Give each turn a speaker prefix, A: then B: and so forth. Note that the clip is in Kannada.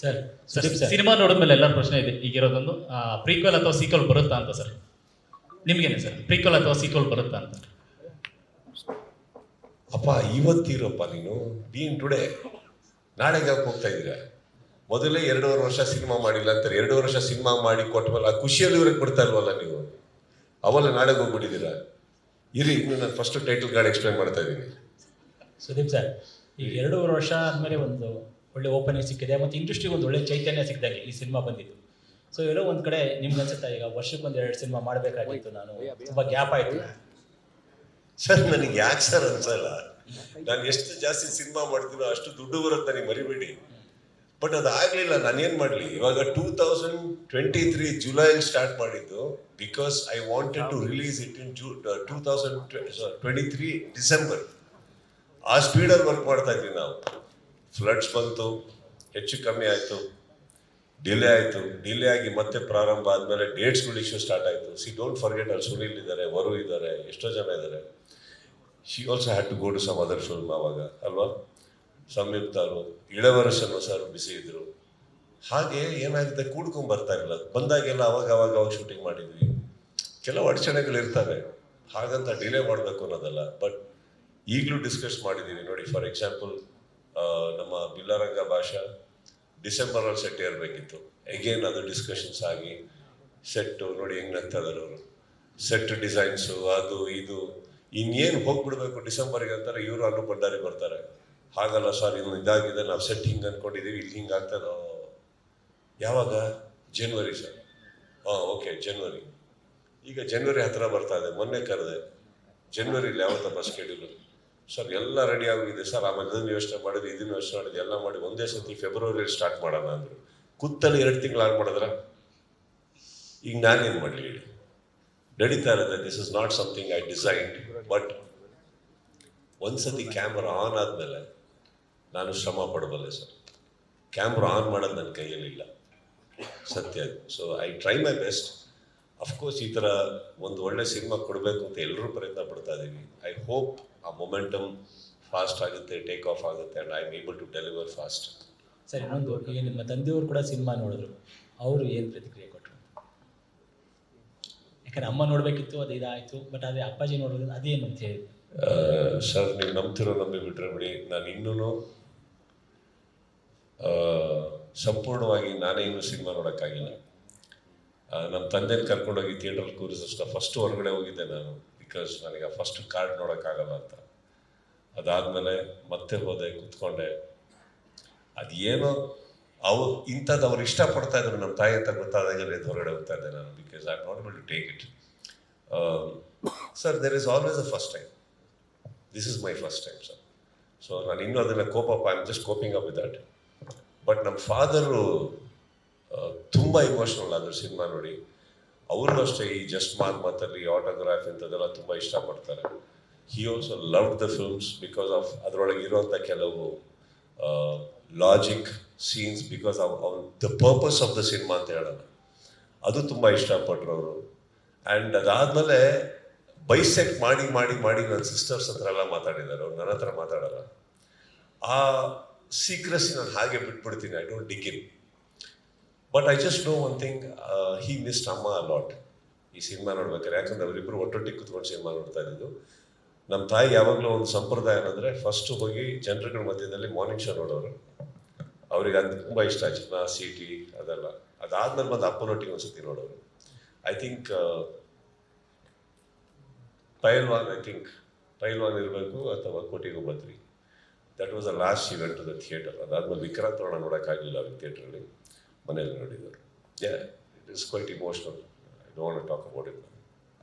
A: Sir
B: sir
A: Sudeep sir.
B: Cinema ನೋಡಿದ್ಮೇಲೆ ಎಲ್ಲರ ಪ್ರಶ್ನೆ ಇದೆ ಈಗಿರೋದೊಂದು. ಪ್ರೀಕ್ವಲ್ ಅಥವಾ ಸೀಕ್ವಲ್ ಬರುತ್ತಾ ಅಂತ ಸರ್? ನಿಮ್ಗೇನೆ ಸರ್ ಪ್ರೀಕ್ವಲ್ ಅಥವಾ ಸೀಕ್ವಲ್ ಬರುತ್ತಾ ಅಂತ?
C: ಅಪ್ಪ ಇವತ್ತಿರಪ್ಪ ನೀನು. ಬೀನ್ ಟುಡೇ ನಾಳೆಗೆ ಯಾಕೆ ಹೋಗ್ತಾ ಇದ್ದೀರಾ? ಮೊದಲೇ ಎರಡೂವರೆ ವರ್ಷ ಸಿನಿಮಾ ಮಾಡಿಲ್ಲ ಅಂತಾರೆ. ಎರಡೂವರೆ ವರ್ಷ ಸಿನಿಮಾ ಮಾಡಿ ಕೊಟ್ಟವಲ್ಲ ಆ ಖುಷಿಯಲ್ಲಿ ಇವ್ರಿಗೆ ಬಿಡ್ತಾ ಇಲ್ವಲ್ಲ ನೀವು? ಅವಲ್ಲ ನಾಳೆಗೆ ಹೋಗ್ಬಿಟ್ಟಿದ್ದೀರಾ? ಇರಿ ಇನ್ನು ನಾನು ಫಸ್ಟ್ ಟೈಟಲ್ ಕಾರ್ಡ್ ಎಕ್ಸ್ಪ್ಲೈನ್ ಮಾಡ್ತಾ ಇದ್ದೀನಿ.
A: ಸುದೀಪ್ ಸರ್ ಈಗ ಎರಡೂವರೆ ವರ್ಷ ಆದಮೇಲೆ ಒಂದು ಒಳ್ಳೆ ಓಪನಿಂಗ್ ಸಿಕ್ಕಿದೆ. ಮತ್ತು ಇಂಡಸ್ಟ್ರಿಗೆ ಒಂದು ಒಳ್ಳೆ ಚೈತನ್ಯ ಸಿಕ್ಕಿದಂಗೆ ಈ ಸಿನಿಮಾ ಬಂದಿದ್ದು. ಸೊ ಎಲ್ಲೋ ಒಂದು ಕಡೆ ನಿಮ್ಗೆ ಅನ್ಸುತ್ತಾ ಈಗ ವರ್ಷಕ್ಕೊಂದು ಎರಡು ಸಿನಿಮಾ ಮಾಡಬೇಕಾಗಿತ್ತು ನಾನು. ತುಂಬ ಗ್ಯಾಪ್ ಆಯಿತು.
C: ಸರ್, ನನಗೆ ಯಾಕೆ ಸರ್ ಅನ್ಸಲ್ಲ? ನಾನು ಎಷ್ಟು ಜಾಸ್ತಿ ಸಿನಿಮಾ ಮಾಡ್ತೀನೋ ಅಷ್ಟು ದುಡ್ಡು ಬರುತ್ತೆ, ನೀವು ಮರಿಬೇಡಿ. ಬಟ್ ಅದು ಆಗಲಿಲ್ಲ ನಾನೇನು ಮಾಡಲಿ? ಇವಾಗ ಟೂ ತೌಸಂಡ್ ಟ್ವೆಂಟಿ ತ್ರೀ ಜುಲೈಲಿ ಸ್ಟಾರ್ಟ್ ಮಾಡಿದ್ದು because I wanted to release it in zoo two thousand twenty three December ಆ ಸ್ಪೀಡಲ್ಲಿ ವರ್ಕ್ ಮಾಡ್ತಾ ಇದ್ವಿ ನಾವು. ಫ್ಲಡ್ಸ್ ಬಂತು, ಹೆಚ್ಚು ಕಮ್ಮಿ ಆಯಿತು, ಡಿಲೇ ಆಯಿತು. ಡಿಲೇ ಆಗಿ ಮತ್ತೆ ಪ್ರಾರಂಭ ಆದಮೇಲೆ ಡೇಟ್ಸ್ಗಳು ಇಶ್ಯೂ ಸ್ಟಾರ್ಟ್ ಆಯಿತು. ಸಿ ಡೋಂಟ್ ಫರ್ಗೆಟ್ ಅಲ್ಲಿ ಸುನೀಲ್ ಇದ್ದಾರೆ ವರು ಇದ್ದಾರೆ, ಎಷ್ಟೋ ಜನ ಇದ್ದಾರೆ. She also had to go to some other film ಆವಾಗ, ಅಲ್ವಾ? ಸಂಯುಕ್ತ ಅವರು ಇಳವರಸನ್ನು ಸರ್ ಬಿಸಿ ಇದ್ದರು ಹಾಗೆ ಏನಾಗುತ್ತೆ ಕೂಡ್ಕೊಂಡು ಬರ್ತಾ ಇರಲಿಲ್ಲ ಬಂದಾಗೆಲ್ಲ ಅವಾಗ ಅವಾಗ ಅವಾಗ ಶೂಟಿಂಗ್ ಮಾಡಿದ್ವಿ. ಕೆಲವು ಅಡಚಣೆಗಳು ಇರ್ತವೆ. ಹಾಗಂತ ಡಿಲೇ ಮಾಡಬೇಕು ಅನ್ನೋದಲ್ಲ. ಬಟ್ ಈಗಲೂ ಡಿಸ್ಕಸ್ ಮಾಡಿದ್ದೀವಿ ನೋಡಿ ಫಾರ್ ಎಕ್ಸಾಂಪಲ್ ನಮ್ಮ ಬಿಲ್ಲರಂಗ ಭಾಷಾ ಡಿಸೆಂಬರಲ್ಲಿ ಸೆಟ್ ಏರಬೇಕಿತ್ತು. ಅಗೇನ್ ಅದು ಡಿಸ್ಕಷನ್ಸ್ ಆಗಿ ಸೆಟ್ಟು ನೋಡಿ ಹೆಂಗ್ ನಗ್ತಾ ಅವರು. ಸೆಟ್ ಡಿಸೈನ್ಸು ಅದು, ಇದು. ಇನ್ನೇನು ಹೋಗ್ಬಿಡ್ಬೇಕು ಡಿಸೆಂಬರ್ಗೆ ಅಂತಾರೆ ಇವರು ಅಲ್ಲೂ ಭಂಡಾರಿ ಬರ್ತಾರೆ. ಹಾಗಲ್ಲ ಸರ್ ಇನ್ನು ಇದಾಗಿದೆ, ನಾವು ಸೆಟ್ ಹಿಂಗೆ ಅನ್ಕೊಂಡಿದ್ದೀವಿ ಇಲ್ಲಿ ಹಿಂಗೆ ಆಗ್ತದೆ ಯಾವಾಗ? ಜನ್ವರಿ ಸರ್ ಹಾಂ ಓಕೆ ಜನ್ವರಿ ಈಗ ಜನ್ವರಿ ಹತ್ತಿರ ಬರ್ತಾ ಇದೆ, ಮೊನ್ನೆ ಕರೆದೆ. ಜನ್ವರಿಲಿ ಬಸ್ ಸ್ಕೆಡ್ಯೂಲು ಸರ್, ಎಲ್ಲ ರೆಡಿ ಆಗಿದೆ ಸರ್. ಆಮೇಲೆ ಇದನ್ನು ಯೋಚನೆ ಮಾಡಿದ್ವಿ ಇದನ್ನು ಯೋಚನೆ ಮಾಡಿದ್ವಿ ಎಲ್ಲ ಮಾಡಿ ಒಂದೇ ಸತಿ ಫೆಬ್ರವರಿಯಲ್ಲಿ ಸ್ಟಾರ್ಟ್ ಮಾಡೋಣ ಅಂದರು. ಕುತ್ತಲ್ಲಿ ಎರಡು ತಿಂಗಳು ಆಗಿ ಮಾಡಿದ್ರ? ಈಗ ನಾನೇನು ಮಾಡಲಿ ಹೇಳಿ. ನಡೀತಾ ಇರುತ್ತೆ. This is not something I design but ಒಂದ್ಸತಿ ಕ್ಯಾಮ್ರಾ ಆನ್ ಆದಮೇಲೆ ನಾನು ಶ್ರಮ ಪಡಬಲ್ಲೆ ಸರ್. ಕ್ಯಾಮ್ರಾ ಆನ್ ಮಾಡೋದು ನನ್ನ ಕೈಯಲ್ಲಿಲ್ಲ ಸತ್ಯ so I try my best of course ಈ ಥರ ಒಂದು ಒಳ್ಳೆ ಸಿನಿಮಾ ಕೊಡಬೇಕು ಅಂತ ಎಲ್ಲರೂ ಪ್ರಯತ್ನ ಪಡ್ತಾ ಇದ್ದೀವಿ ಐ ಹೋಪ್ ಆ ಮೊಮೆಂಟಮ್ ಫಾಸ್ಟ್ ಆಗುತ್ತೆ ಟೇಕ್ ಆಫ್ ಆಗುತ್ತೆ and I am able to deliver fast
A: sir ಇನ್ನೊಂದು ಈಗ ನಿಮ್ಮ ತಂದೆಯವರು ಕೂಡ ಸಿನಿಮಾ ನೋಡಿದ್ರು. ಅವರು ಏನು ಪ್ರತಿಕ್ರಿಯೆ ಕೊಟ್ಟರು ಯಾಕಂದ್ರೆ ಅಮ್ಮ ನೋಡಬೇಕಿತ್ತು ಅದು ಇದಾಯಿತು ಬಟ್ ಅದೇ ಅಪ್ಪಾಜಿ ನೋಡೋದು ಅದೇನು ಅಂತ ಹೇಳಿ.
C: ಸರ್ ನೀವು ನಂಬ್ತಿರೋ ನಂಬಿ ಬಿಟ್ಟರೆ ಬಿಡಿ. ನಾನು ಇನ್ನೂ ಸಂಪೂರ್ಣವಾಗಿ ನಾನೇ ಇನ್ನೂ ಸಿನಿಮಾ ನೋಡೋಕ್ಕಾಗಿಲ್ಲ. ನಮ್ಮ ತಂದೆನ ಕರ್ಕೊಂಡೋಗಿ ಥಿಯೇಟ್ರಲ್ಲಿ ಕೂರಿಸೋಷ್ಟ ಫಸ್ಟ್ ಹೊರಗಡೆ ಹೋಗಿದ್ದೆ ನಾನು. ಬಿಕಾಸ್ ನನಗೆ ಫಸ್ಟ್ ಕಾರ್ಡ್ ನೋಡೋಕ್ಕಾಗಲ್ಲ ಅಂತ. ಅದಾದಮೇಲೆ ಮತ್ತೆ ಹೋದೆ, ಕುತ್ಕೊಂಡೆ. ಅದೇನೋ ಅವ್ರು ಇಂಥದ್ದು ಅವ್ರು ಇಷ್ಟಪಡ್ತಾ ಇದ್ರು ನಮ್ಮ ತಾಯಿ ಅಂತ ಗೊತ್ತಾದಾಗ ಎದ್ದು ಹೊರಗಡೆ ಹೋಗ್ತಾ ಇದ್ದೆ ನಾನು because I not able to take it sir there is always a first time this is my first time sir so ನಾನು ಇನ್ನೂ ಅದನ್ನು cope up I am just coping up with that but ನಮ್ಮ ಫಾದರು ತುಂಬ ಇಮೋಷ್ನಲ್ ಆದರು ಸಿನಿಮಾ ನೋಡಿ. ಅವರು ಅಷ್ಟೇ ಈ ಜಸ್ಟ್ ಮಾತ್ ಮಾತಲ್ಲಿ ಆಟೋಗ್ರಾಫ್ ಇಂಥದ್ದೆಲ್ಲ ತುಂಬ ಇಷ್ಟಪಡ್ತಾರೆ. He also love the films because of ಅದರೊಳಗೆ ಇರುವಂಥ ಕೆಲವು logic scenes because of the purpose of the cinema ಅಂತ ಹೇಳೋಣ. ಅದು ತುಂಬ ಇಷ್ಟಪಟ್ಟರು ಅವರು ಆ್ಯಂಡ್ ಅದಾದಮೇಲೆ ಬೈಸೆಕ್ಟ್ ಮಾಡಿ ಮಾಡಿ ಮಾಡಿ ನನ್ನ ಸಿಸ್ಟರ್ಸ್ ಹತ್ರ ಎಲ್ಲ ಮಾತಾಡಿದ್ದಾರೆ. ಅವ್ರು ನನ್ನ ಹತ್ರ ಮಾತಾಡಲ್ಲ. ಆ ಸೀಕ್ರೆಸಿ ನಾನು ಹಾಗೆ ಬಿಟ್ಬಿಡ್ತೀನಿ I don't dig in but I just know one thing he missed ಅಮ್ಮ ಲಾಟ್ ಈ ಸಿನಿಮಾ ನೋಡ್ಬೇಕಾದ್ರೆ. ಯಾಕಂದ್ರೆ ಅವರಿಬ್ಬರು ಒಟ್ಟೊಟ್ಟಿಗೆ ಕುತ್ಕೊಂಡು ಸಿನಿಮಾ ನೋಡ್ತಾ ಇದ್ದಿದ್ದು. ನಮ್ಮ ತಾಯಿ ಯಾವಾಗಲೂ ಒಂದು ಸಂಪ್ರದಾಯ ಏನಂದರೆ ಫಸ್ಟು ಹೋಗಿ ಜನರುಗಳ ಮಧ್ಯದಲ್ಲಿ ಮಾರ್ನಿಂಗ್ ಶೋ ನೋಡೋರು. ಅವ್ರಿಗೆ ಅದು ತುಂಬ ಇಷ್ಟ ಚಿನ್ನ ಸಿಟಿ ಅದೆಲ್ಲ. ಅದಾದ್ಮೇಲೆ ಬಂದು ಅಪ್ಪನೊಟ್ಟಿಗೆ ಒಂದ್ಸತಿ ನೋಡೋರು. I think Pailwaan I think Pailwaan ಇರಬೇಕು ಅಥವಾ ಕೋಟಿಗೂ Badri that was a last event to the theatre ಅದಾದ್ಮೇಲೆ ವಿಕ್ರಾಂತ್ ನೋಡೋಕ್ಕಾಗಲಿಲ್ಲ ಅವ್ರಿಗೆ ಥಿಯೇಟ್ರಲ್ಲಿ ಮನೇಲಿ ನೋಡಿದರು yeah it is quite emotional I don't talk about it